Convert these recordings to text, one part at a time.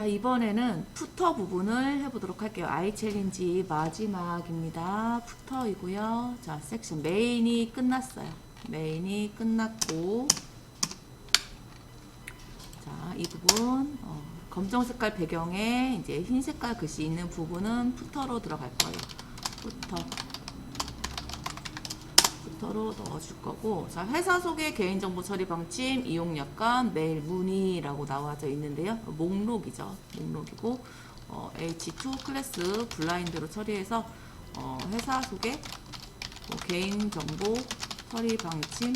자, 이번에는 푸터 부분을 해보도록 할게요. 아이 챌린지 마지막입니다. 푸터이고요. 자, 섹션 메인이 끝났어요. 메인이 끝났고, 자, 이 부분 어, 검정 색깔 배경에 이제 흰 색깔 글씨 있는 부분은 푸터로 들어갈 거예요. 푸터. 푸터로 넣어줄 거고, 자, 회사 소개 개인정보 처리 방침 이용 약관 메일 문의라고 나와져 있는데요. 목록이죠. 목록이고, 어, H2 클래스 블라인드로 처리해서 어, 회사 소개 뭐 개인정보 처리 방침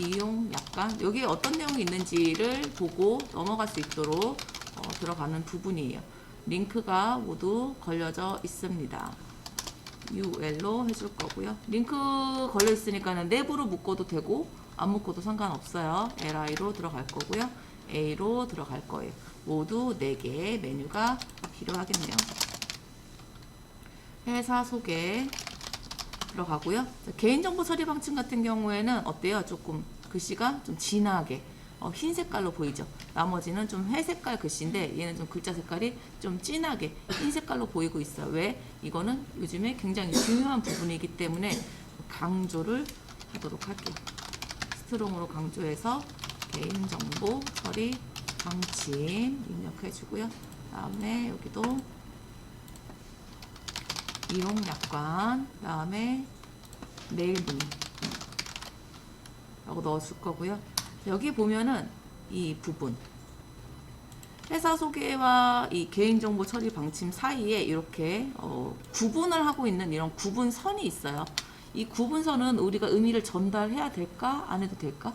이용 약관 여기 어떤 내용이 있는지를 보고 넘어갈 수 있도록 어, 들어가는 부분이에요. 링크가 모두 걸려져 있습니다. UL로 해줄 거고요. 링크 걸려 있으니까는 내부로 묶어도 되고 안 묶어도 상관없어요. LI로 들어갈 거고요. A로 들어갈 거예요. 모두 4개의 메뉴가 필요하겠네요. 회사 소개 들어가고요. 자, 개인정보 처리 방침 같은 경우에는 어때요? 조금 글씨가 좀 진하게 어, 흰 색깔로 보이죠. 나머지는 좀 회색깔 글씨인데 얘는 좀 글자 색깔이 좀 진하게 흰 색깔로 보이고 있어요. 왜? 이거는 요즘에 굉장히 중요한 부분이기 때문에 강조를 하도록 할게요. 스트롱으로 강조해서 개인정보 처리 방침 입력해주고요. 다음에 여기도 이용 약관, 다음에 메일 문의 라고 넣어줄 거고요. 여기 보면은 이 부분 회사 소개와 이 개인정보 처리 방침 사이에 이렇게 어, 구분을 하고 있는 이런 구분선이 있어요. 이 구분선은 우리가 의미를 전달해야 될까? 안 해도 될까?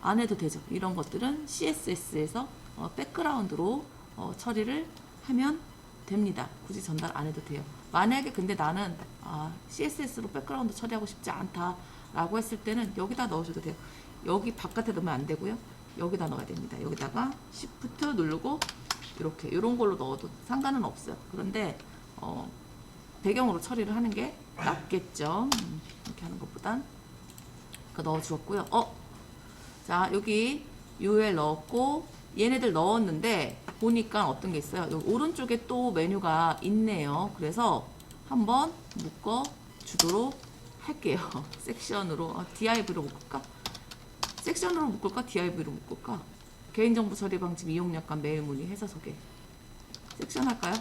안 해도 되죠. 이런 것들은 CSS에서 어, 백그라운드로 어, 처리를 하면 됩니다. 굳이 전달 안 해도 돼요. 만약에 근데 나는 아, CSS로 백그라운드 처리하고 싶지 않다라고 했을 때는 여기다 넣으셔도 돼요. 여기 바깥에 넣으면 안 되고요. 여기다 넣어야 됩니다. 여기다가 Shift 누르고 이렇게 이런 걸로 넣어도 상관은 없어요. 그런데 어, 배경으로 처리를 하는 게 낫겠죠. 음, 이렇게 하는 것보단 그 넣어 주었고요. 어, 자 여기 UL 넣었고 얘네들 넣었는데 보니까 어떤 게 있어요. 여기 오른쪽에 또 메뉴가 있네요. 그래서 한번 묶어 주도록 할게요. 섹션으로 어, DIV로 묶을까? 섹션으로 묶을까? DIV로 묶을까? 개인정보 처리 방침 이용 약관 메일 문의 회사 소개 섹션 할까요?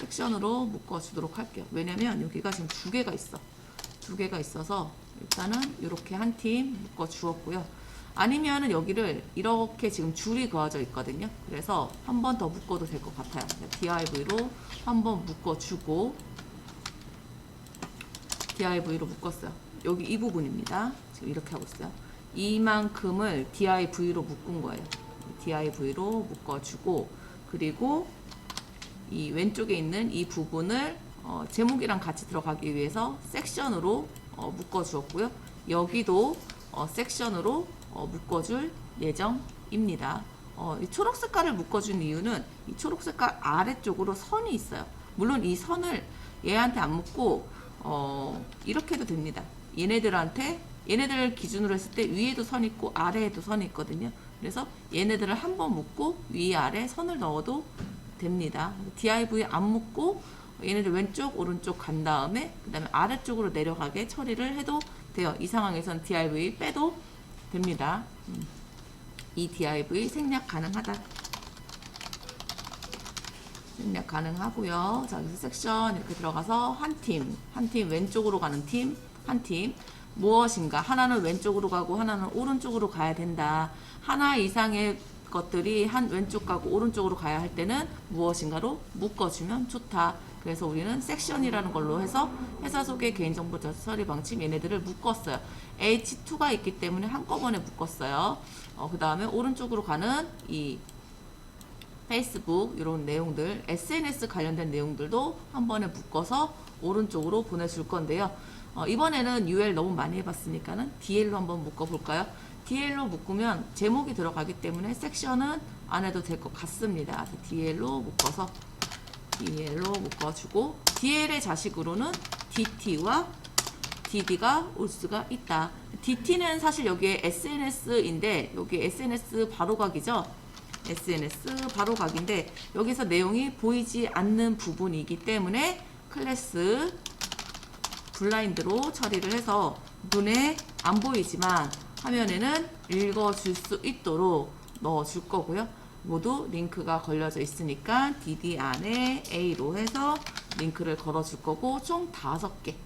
섹션으로 묶어 주도록 할게요. 왜냐면 여기가 지금 두 개가 있어. 두 개가 있어서 일단은 이렇게 한 팀 묶어 주었고요. 아니면은 여기를 이렇게 지금 줄이 그어져 있거든요. 그래서 한 번 더 묶어도 될 것 같아요. DIV로 한 번 묶어 주고 DIV로 묶었어요. 여기 이 부분입니다. 지금 이렇게 하고 있어요. 이만큼을 DIV로 묶은 거예요. DIV로 묶어주고 그리고 이 왼쪽에 있는 이 부분을 어, 제목이랑 같이 들어가기 위해서 섹션으로 어, 묶어주었고요. 여기도 어, 섹션으로 어, 묶어줄 예정입니다. 어, 이 초록 색깔을 묶어준 이유는 이 초록 색깔 아래쪽으로 선이 있어요. 물론 이 선을 얘한테 안 묶고 어, 이렇게 해도 됩니다. 얘네들한테 얘네들 기준으로 했을 때 위에도 선 있고 아래에도 선이 있거든요. 그래서 얘네들을 한 번 묶고 위 아래 선을 넣어도 됩니다. DIV 안 묶고 얘네들 왼쪽 오른쪽 간 다음에 그 다음에 아래쪽으로 내려가게 처리를 해도 돼요. 이 상황에선 DIV 빼도 됩니다. 음. 이 DIV 생략 가능하다. 생략 가능하고요. 자, 여기서 섹션 이렇게 들어가서 한 팀, 한 팀 왼쪽으로 가는 팀, 한 팀 무엇인가 하나는 왼쪽으로 가고 하나는 오른쪽으로 가야 된다. 하나 이상의 것들이 한 왼쪽 가고 오른쪽으로 가야 할 때는 무엇인가로 묶어주면 좋다. 그래서 우리는 섹션이라는 걸로 해서 회사 소개 개인정보 처리 방침 얘네들을 묶었어요. H2가 있기 때문에 한꺼번에 묶었어요. 어, 그 다음에 오른쪽으로 가는 이 페이스북 이런 내용들, SNS 관련된 내용들도 한 번에 묶어서 오른쪽으로 보내줄 건데요. 어, 이번에는 UL 너무 많이 해봤으니까는 DL로 한번 묶어볼까요? DL로 묶으면 제목이 들어가기 때문에 섹션은 안 해도 될 것 같습니다. DL로 묶어서 DL로 묶어주고 DL의 자식으로는 DT와 DD가 올 수가 있다. DT는 사실 여기에 SNS인데 여기 SNS 바로가기죠. SNS 바로 각인데 여기서 내용이 보이지 않는 부분이기 때문에 클래스 블라인드로 처리를 해서 눈에 안 보이지만 화면에는 읽어줄 수 있도록 넣어줄 거고요. 모두 링크가 걸려져 있으니까 DD 안에 A로 해서 링크를 걸어줄 거고 총 다섯 개.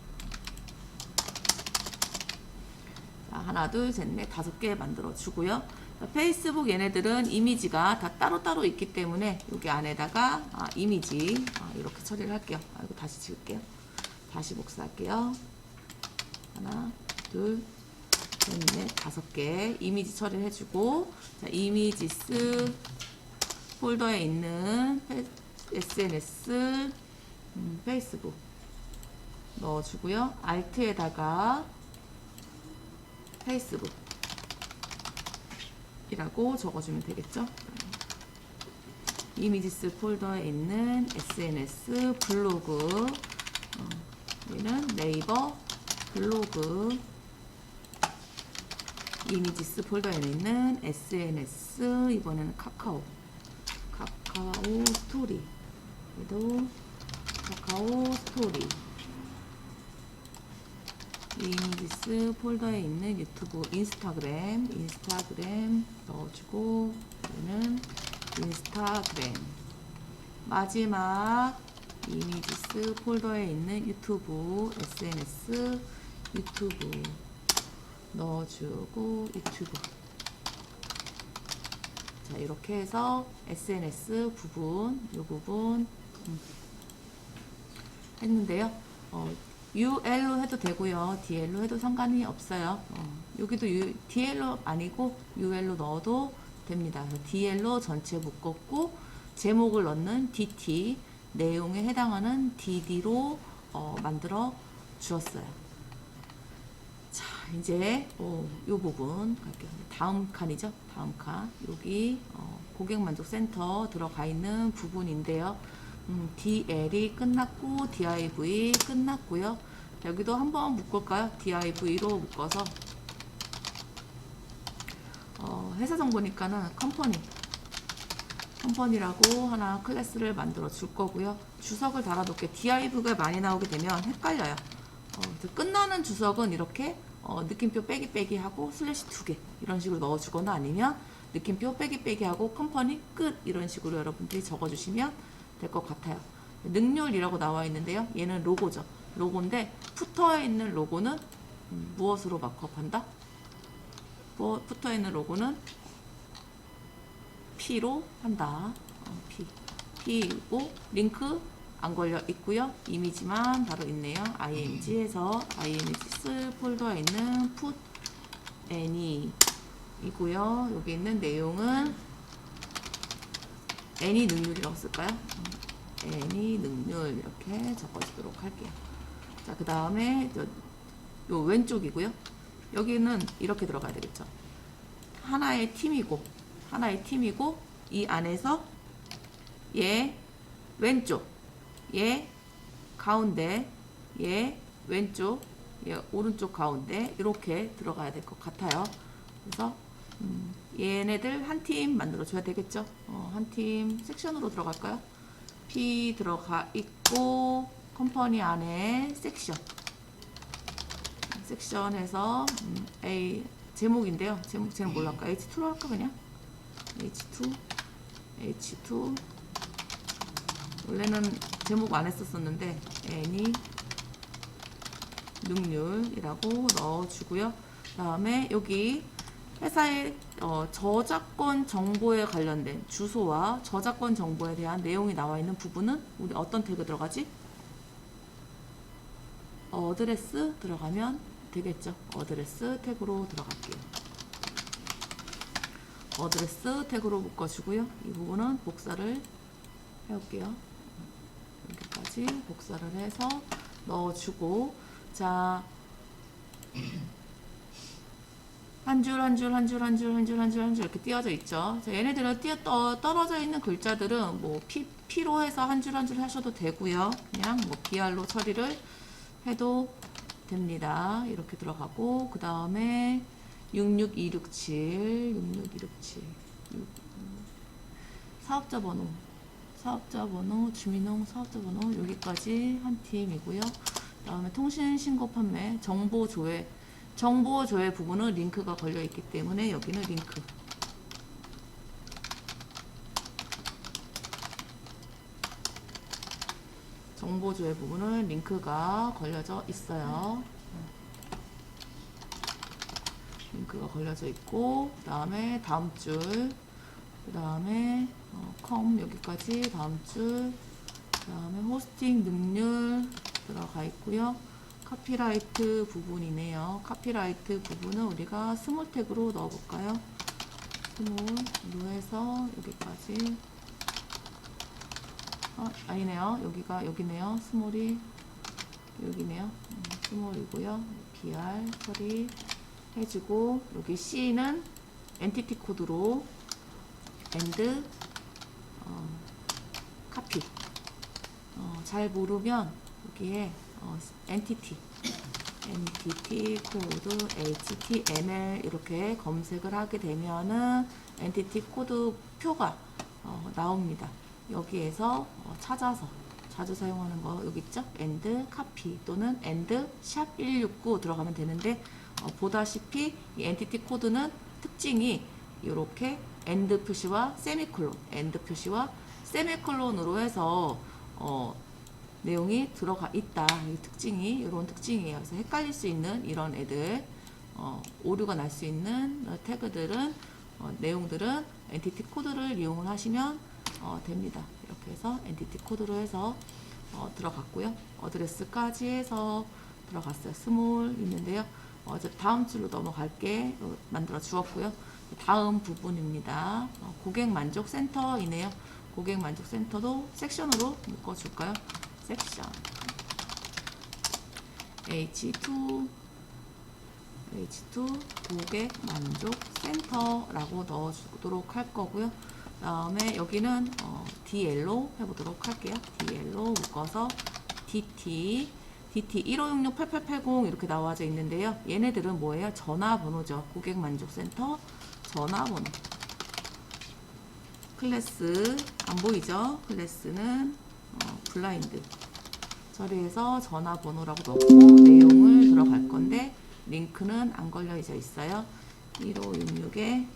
자, 하나, 둘, 셋, 넷, 다섯 개 만들어 주고요. 자, 페이스북 얘네들은 이미지가 다 따로따로 있기 때문에 여기 안에다가 아, 이미지 아, 이렇게 처리를 할게요. 아, 이거 다시 지울게요. 다시 복사할게요. 하나, 둘, 셋, 넷, 다섯 개 이미지 처리를 해주고 자, 이미지스 폴더에 있는 페- SNS 음, 페이스북 넣어주고요. 알트에다가 페이스북 이라고 적어주면 되겠죠. 이미지스 폴더에 있는 SNS 블로그 어, 여기는 네이버 블로그 이미지스 폴더에 있는 SNS 이번에는 카카오 카카오 스토리. 얘도 카카오 스토리. 이미지스 폴더에 있는 유튜브 인스타그램 인스타그램 넣어주고 얘는 인스타그램. 마지막 이미지스 폴더에 있는 유튜브 SNS 유튜브 넣어주고 유튜브. 자 이렇게 해서 SNS 부분 이 부분 음, 했는데요. 어, UL로 해도 되고요. DL로 해도 상관이 없어요. 어, 여기도 U, DL로 아니고 UL로 넣어도 됩니다. DL로 전체 묶었고 제목을 넣는 DT 내용에 해당하는 DD로 어, 만들어 주었어요 자, 이제 어, 요 부분 갈게요. 다음 칸이죠. 다음 칸. 여기 어, 고객만족센터 들어가 있는 부분인데요. 음, DL이 끝났고 DIV 끝났고요. 여기도 한번 묶을까요? DIV로 묶어서 어, 회사 정보니까는 컴퍼니 컴퍼니라고 하나 클래스를 만들어 줄 거고요. 주석을 달아놓게 DIV가 많이 나오게 되면 헷갈려요. 어, 끝나는 주석은 이렇게 어, 느낌표 빼기 빼기 하고 슬래시 두 개 이런 식으로 넣어주거나 아니면 느낌표 빼기 빼기 하고 컴퍼니 끝 이런 식으로 여러분들이 적어주시면 될 것 같아요. 능률이라고 나와 있는데요. 얘는 로고죠. 로고인데 푸터에 있는 로고는 음, 무엇으로 마크업한다? 뭐, 푸터에 있는 로고는 P로 한다. 어, P. P고 링크 안 걸려 있고요. 이미지만 바로 있네요. img에서 imgs 폴더에 있는 put any 이고요. 여기 있는 내용은 any 능률이라고 쓸까요? 음, any 능률 이렇게 적어주도록 할게요. 자, 그 다음에 요 왼쪽이고요. 여기는 이렇게 들어가야 되겠죠. 하나의 팀이고 하나의 팀이고 이 안에서 얘 왼쪽 얘 가운데 얘 왼쪽 얘 오른쪽 가운데 이렇게 들어가야 될 것 같아요. 그래서 음, 얘네들 한 팀 만들어 줘야 되겠죠. 어, 한팀 섹션으로 들어갈까요? P 들어가 있고 컴퍼니 안에 섹션 섹션에서 음, A 제목인데요. 제목 뭘로 할까? H2로 할까 그냥? H2 H2 원래는 제목 안 했었었는데 N이 능률이라고 넣어주고요. 다음에 여기 회사의 어, 저작권 정보에 관련된 주소와 저작권 정보에 대한 내용이 나와 있는 부분은 우리 어떤 태그 들어가지? 어드레스 들어가면 되겠죠. 어드레스 태그로 들어갈게요. 어드레스 태그로 묶어주고요. 이 부분은 복사를 해올게요. 여기까지 복사를 해서 넣어주고 자. 한 줄 한 줄 한 줄 한 줄 한 줄 한 줄 한 줄 이렇게 띄어져 있죠. 자, 얘네들은 띄어 떠, 떨어져 있는 글자들은 뭐 피, 피로 해서 한 줄 한 줄 하셔도 되고요. 그냥 뭐 BR로 처리를 해도 됩니다. 이렇게 들어가고 그 다음에 66267 66267 사업자 번호, 사업자 번호, 주민등 사업자 번호 여기까지 한 팀이고요. 다음에 통신 신고 판매, 정보 조회, 정보 조회 부분은 링크가 걸려 있기 때문에 여기는 링크. 정보 조회 부분은 링크가 걸려져 있어요. 링크가 걸려져 있고 그 다음에 다음 줄 그 다음에 어, 컴 여기까지 다음 줄 그 다음에 호스팅 능률 들어가 있고요. 카피라이트 부분이네요. 카피라이트 부분은 우리가 스몰 태그로 넣어 볼까요? 스몰로 해서 여기까지 어, 아니네요. 여기가 여기네요. 스몰이 여기네요. 음, 스몰이고요. BR 처리 해주고 여기 C는 엔티티 코드로 and 어, 카피 어, 잘 모르면 여기에 어, 엔티티 엔티티 코드 HTML 이렇게 검색을 하게 되면은 엔티티 코드 표가 어, 나옵니다. 여기에서 어, 찾아서 자주 사용하는 거 여기 있죠? and copy 또는 and 샵169 들어가면 되는데 어, 보다시피 이 엔티티 코드는 특징이 이렇게 and 표시와 세미콜론, and 표시와 세미콜론으로 해서 어, 내용이 들어가 있다. 이 특징이 이런 특징이에요. 그래서 헷갈릴 수 있는 이런 애들 어, 오류가 날 수 있는 어, 태그들은 어, 내용들은 엔티티 코드를 이용을 하시면 어, 됩니다. 이렇게 해서 엔티티 코드로 해서 어, 들어갔고요. 어드레스까지 해서 들어갔어요. 스몰 있는데요. 어, 다음 줄로 넘어갈게 어, 만들어 주었고요. 다음 부분입니다. 어, 고객 만족 센터이네요. 고객 만족 센터도 섹션으로 묶어 줄까요? 섹션 H2 H2 고객 만족 센터라고 넣어 주도록 할 거고요. 다음에 여기는 어, DL로 해보도록 할게요. DL로 묶어서 DT DT 1566-8880 이렇게 나와져 있는데요. 얘네들은 뭐예요? 전화번호죠. 고객 만족센터 전화번호. 클래스 안 보이죠? 클래스는 어, 블라인드. 처리해서 전화번호라고 넣고 내용을 들어갈 건데 링크는 안 걸려져 있어요. 1566에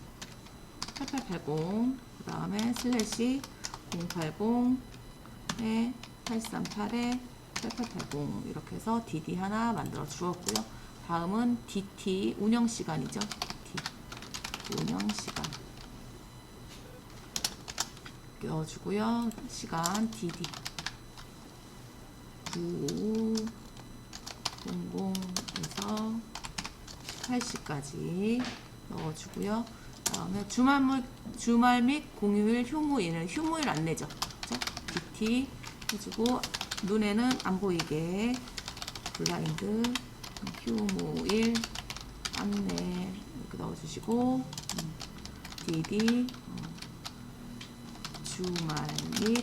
8880 그 다음에 슬래시 080에 838에 8880 이렇게 해서 DD 하나 만들어 주었고요. 다음은 DT 운영 시간이죠. DT 운영 시간 껴주고요. 시간 DD 900에서 18시까지 넣어주고요. 다음에 주말, 물- 주말 및 공휴일, 휴무일은 휴무일 안내죠. 그죠? DT 해주고 눈에는 안 보이게. 블라인드. 휴무일. 안내 이렇게 넣어주시고. 음, DD 어, 주말 및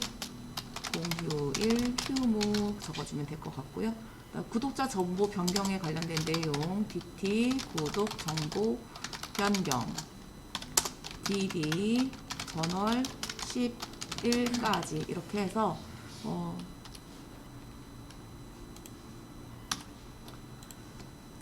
공휴일 휴무 적어주면 될 것 같고요. 그다음 구독자 정보 변경에 관련된 내용 DT 구독 정보 변경. DD 전월 11까지 이렇게 해서 어,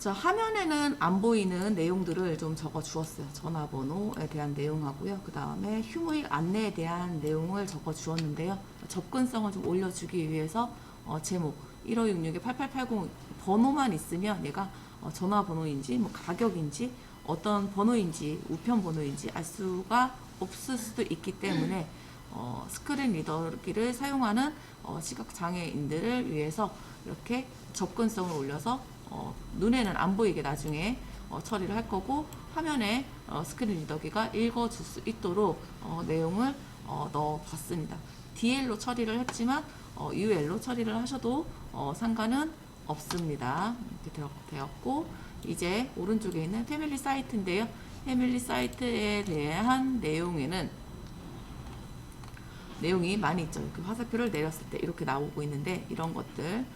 자, 화면에는 안 보이는 내용들을 좀 적어 주었어요. 전화번호에 대한 내용하고요. 그 다음에 휴무일 안내에 대한 내용을 적어 주었는데요. 접근성을 좀 올려주기 위해서 어, 제목 1566에 8880 번호만 있으면 얘가 어, 전화번호인지 뭐 가격인지 어떤 번호인지 우편 번호인지 알 수가 없을 수도 있기 때문에 어, 스크린 리더기를 사용하는 어, 시각 장애인들을 위해서 이렇게 접근성을 올려서 어, 눈에는 안 보이게 나중에 어, 처리를 할 거고 화면에 어, 스크린 리더기가 읽어줄 수 있도록 어, 내용을 어, 넣어봤습니다. DL로 처리를 했지만 어, UL로 처리를 하셔도 어, 상관은 없습니다. 이렇게 되었고 이제 오른쪽에 있는 패밀리 사이트인데요. 패밀리 사이트에 대한 내용에는 내용이 많이 있죠. 이렇게 화살표를 내렸을 때 이렇게 나오고 있는데 이런 것들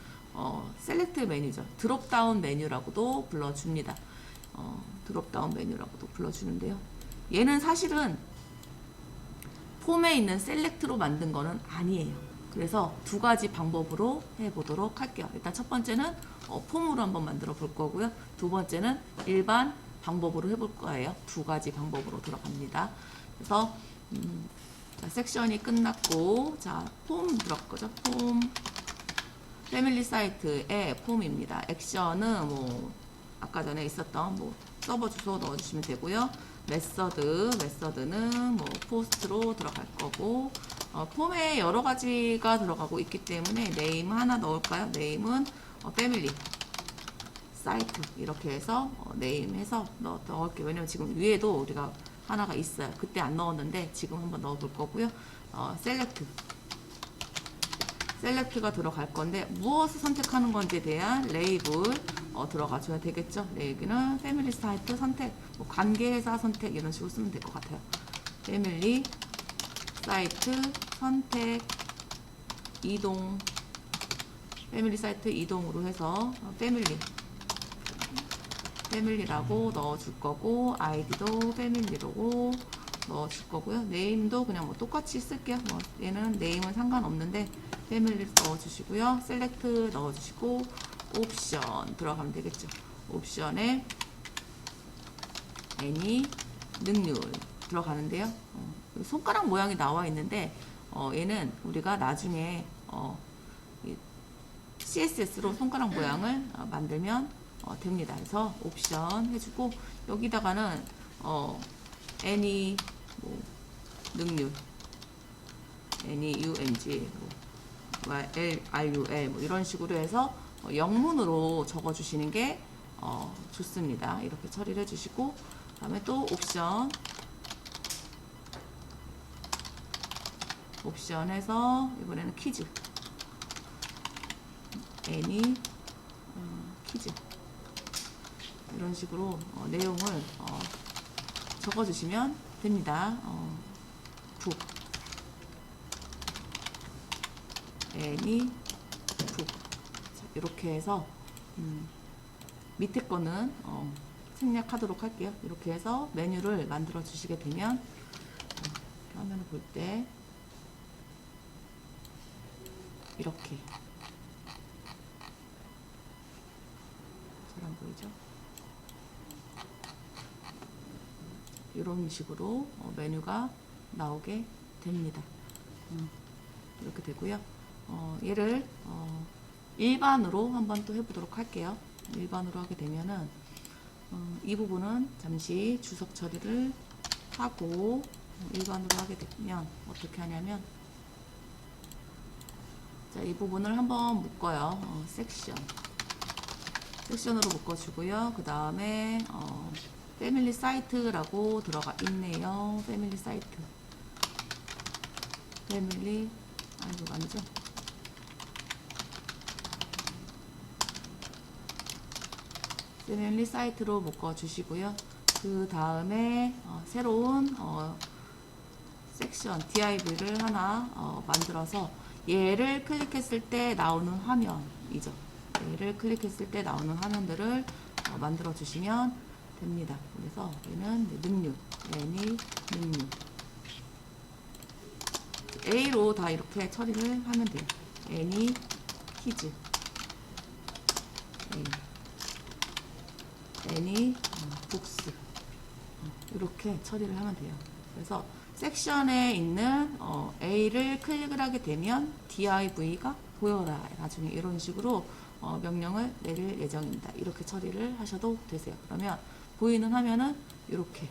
어, 셀렉트 메뉴죠. 드롭다운 메뉴라고도 불러줍니다. 어, 드롭다운 메뉴라고도 불러주는데요. 얘는 사실은 폼에 있는 셀렉트로 만든 거는 아니에요. 그래서 두 가지 방법으로 해보도록 할게요. 일단 첫 번째는 어, 폼으로 한번 만들어 볼 거고요. 두 번째는 일반 방법으로 해볼 거예요. 두 가지 방법으로 들어갑니다. 그래서 음, 자, 섹션이 끝났고 자, 폼 들어갈 거죠. 폼 패밀리 사이트의 폼입니다. 액션은 뭐 아까 전에 있었던 뭐 서버 주소 넣어주시면 되고요. 메서드, 메서드는 뭐 포스트로 들어갈 거고 어, 폼에 여러 가지가 들어가고 있기 때문에 네임 하나 넣을까요? 네임은 어, 패밀리 사이트 이렇게 해서 어, 네임 해서 넣, 넣을게요. 왜냐면 지금 위에도 우리가 하나가 있어요. 그때 안 넣었는데 지금 한번 넣어볼 거고요. 어, 셀렉트 셀렉트가 들어갈 건데 무엇을 선택하는 건지에 대한 레이블 어, 들어가 줘야 되겠죠. 네, 여기는 패밀리 사이트 선택, 뭐 관계회사 선택 이런 식으로 쓰면 될 것 같아요. 패밀리 사이트 선택 이동 패밀리 사이트 이동으로 해서 어, 패밀리 패밀리라고 넣어줄 거고 아이디도 패밀리로 넣어줄 거고요. 네임도 그냥 뭐 똑같이 쓸게요. 뭐 얘는 네임은 상관없는데 패밀리 넣어주시고요. 셀렉트 넣어주시고 옵션 들어가면 되겠죠. 옵션에 애니 능률 들어가는데요. 어, 손가락 모양이 나와 있는데 어, 얘는 우리가 나중에 어, 이 CSS로 손가락 모양을 어, 만들면 어, 됩니다. 그래서 옵션 해주고 여기다가는 어, any 뭐, 능률. Any umg 뭐, L, RUL 뭐 이런 식으로 해서 어, 영문으로 적어주시는 게 어, 좋습니다. 이렇게 처리를 해주시고 다음에 또 옵션. 옵션에서 이번에는 퀴즈. Any 어, 퀴즈. 이런 식으로 어, 내용을 어, 적어주시면 됩니다. 어, 북 any 북 자, 이렇게 해서 음, 밑에 거는 어, 생략하도록 할게요. 이렇게 해서 메뉴를 만들어 주시게 되면 어, 화면을 볼 때 이렇게 잘 안 보이죠? 이런 식으로 어, 메뉴가 나오게 됩니다. 음, 이렇게 되고요. 어, 얘를 어, 일반으로 한번 또 해보도록 할게요. 일반으로 하게 되면은 어, 이 부분은 잠시 주석 처리를 하고 어, 일반으로 하게 되면 어떻게 하냐면 자, 이 부분을 한번 묶어요. 어, 섹션. 섹션으로 묶어주고요. 그 다음에 어, 패밀리 사이트라고 들어가 있네요. 패밀리 사이트. 패밀리 아 이거 아니죠? 패밀리 사이트로 묶어주시고요. 그 다음에 어, 새로운 어, 섹션 div를 하나 어, 만들어서 얘를 클릭했을 때 나오는 화면이죠. 얘를 클릭했을 때 나오는 화면들을 어, 만들어 주시면 됩니다. 그래서 얘는 능률, any 능률. A로 다 이렇게 처리를 하면 돼요. any 키즈. 어, 북스. 어, 이렇게 처리를 하면 돼요. 그래서 섹션에 있는 어, A를 클릭을 하게 되면 div가 보여라. 나중에 이런 식으로 어, 명령을 내릴 예정입니다. 이렇게 처리를 하셔도 되세요. 그러면 보이는 화면은 이렇게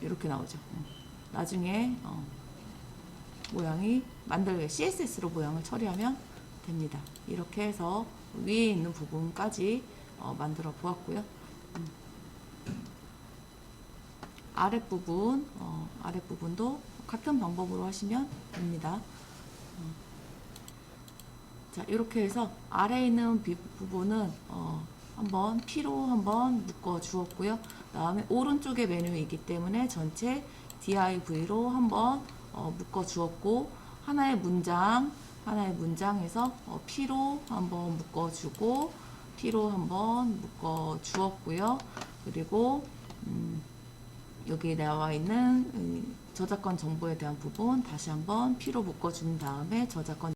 이렇게 나오죠. 음. 나중에 어, 모양이 만들게 CSS로 모양을 처리하면 됩니다. 이렇게 해서 위에 있는 부분까지 어, 만들어 보았고요. 음. 아랫부분, 어, 아랫부분도 같은 방법으로 하시면 됩니다. 어. 자, 이렇게 해서 아래에 있는 비- 부분은 어, 한번 P로 한번 묶어 주었고요. 다음에 오른쪽에 메뉴이기 때문에 전체 div로 한번 어, 묶어 주었고 하나의 문장, 하나의 문장에서 어, P로 한번 묶어 주고 P로 한번 묶어 주었고요. 그리고 음, 여기 나와 있는 음, 저작권 정보에 대한 부분 다시 한번 P로 묶어 준 다음에 저작권